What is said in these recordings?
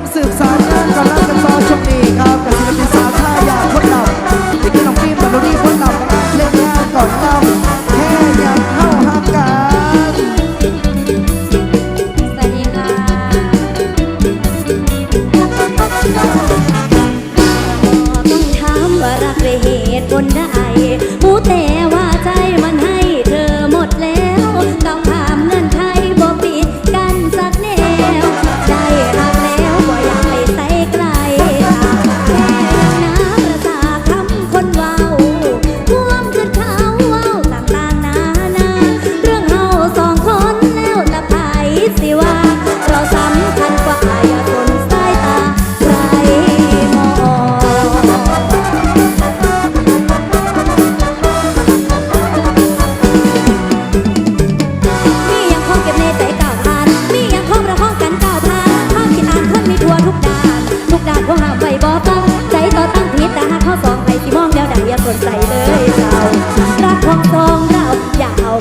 มสืบสานงานก่อนรักกันต่อชมวงนี้ครับกับศิลปินสาวท่ายาพดลำติดกับน้องฟิล์มกับโรนี่พดลำนะครับเล่นงานก่อนเำแค่อยากเข้าห้ามกันสวัสดีค่ะต้องถามว่ารักด้วยเหตุผลใดผู้แต่ว่าใจมันให้เธอหมดแล้ว ต้องถาเงื่อนไขบ่ปิดกันสักแนวใจ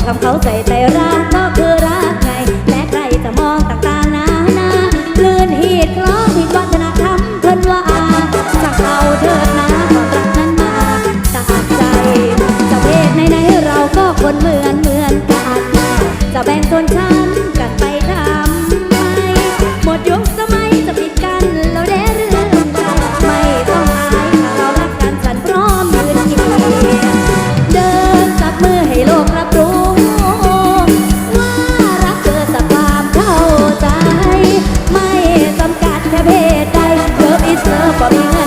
không thấu tệ đi I'll